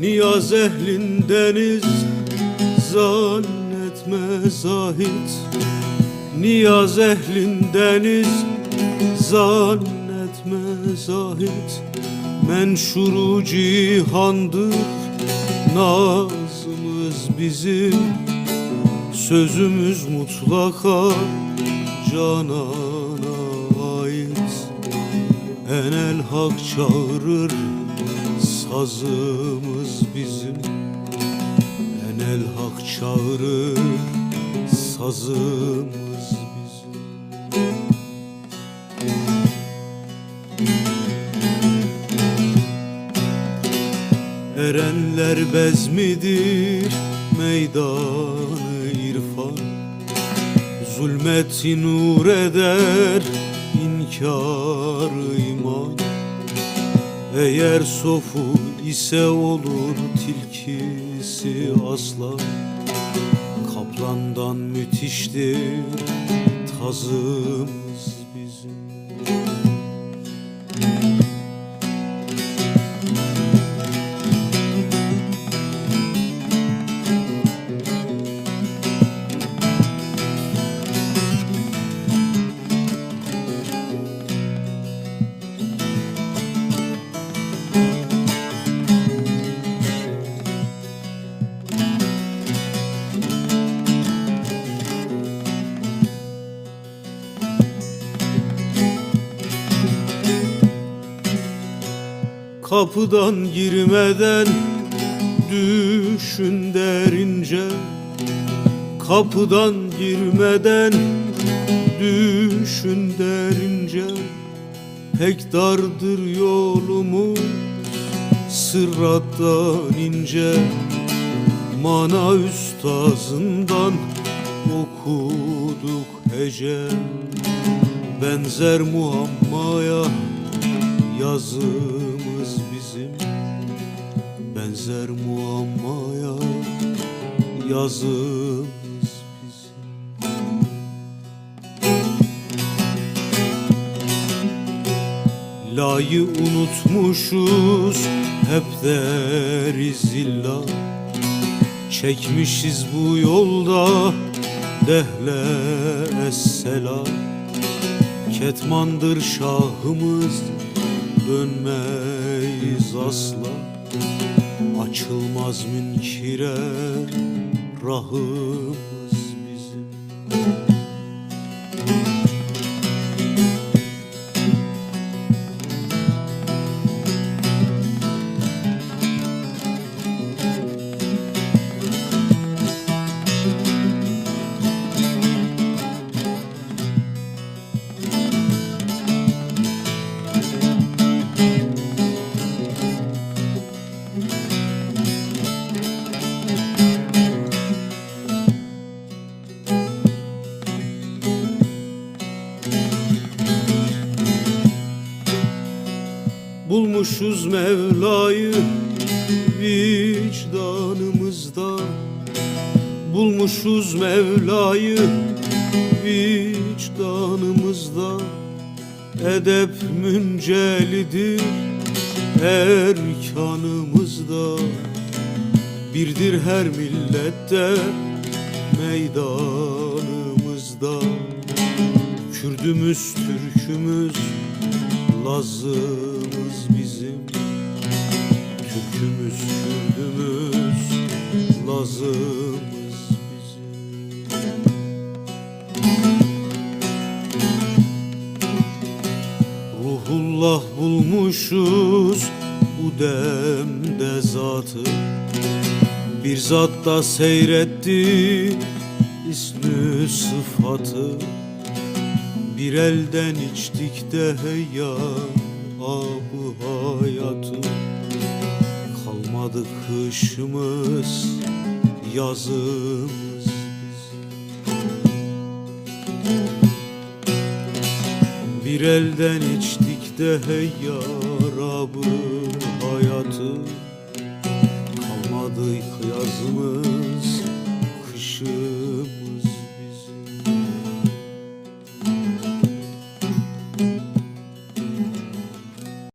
Niyaz ehlindeniz zannetme zahit. Niyaz ehlindeniz zannetme zahit. Menşuru cihandır nazımız bizim. Sözümüz mutlaka canana ait. Enel hak çağırır sazımız bizim. Enel hak çağırır sazımız bizim. Erenler bezmidir meydanı irfan. Zulmeti nur eder inkar iman Eğer sofu ise olur tilkisi aslan Kaplandan müthiştir tazımız bizim Kapıdan girmeden düşün derince. Kapıdan girmeden düşün derince. Pek dardır yolumuz sırattan ince. Mana üstazından okuduk hece. Benzer muammaya yazımız bizim Benzer muammaya yazımız bizim. La'yı unutmuşuz hep deriz illa. Çekmişiz bu yolda dehle esselam Ketmandır şahımız dönmeyiz asla. Açılmaz münkire rahımız bizim Bulmuşuz Mevla'yı vicdanımızda. Bulmuşuz Mevla'yı vicdanımızda. Edep müncelidir erkanımızda. Birdir her millette meydanımızda. Kürdümüz, Türkümüz, Lazımız bizim. Türkümüz, Kürdümüz, Lazımız bizim. Ruhullah bulmuşuz bu demde zatı. Bir zatta seyretti ismi sıfatı bir elden içtik de hey ya abu hayatı. Kalmadı kışımız yazımız. Bir elden içtik de hey ya Rabbi hayatı. Kalmadı yazımız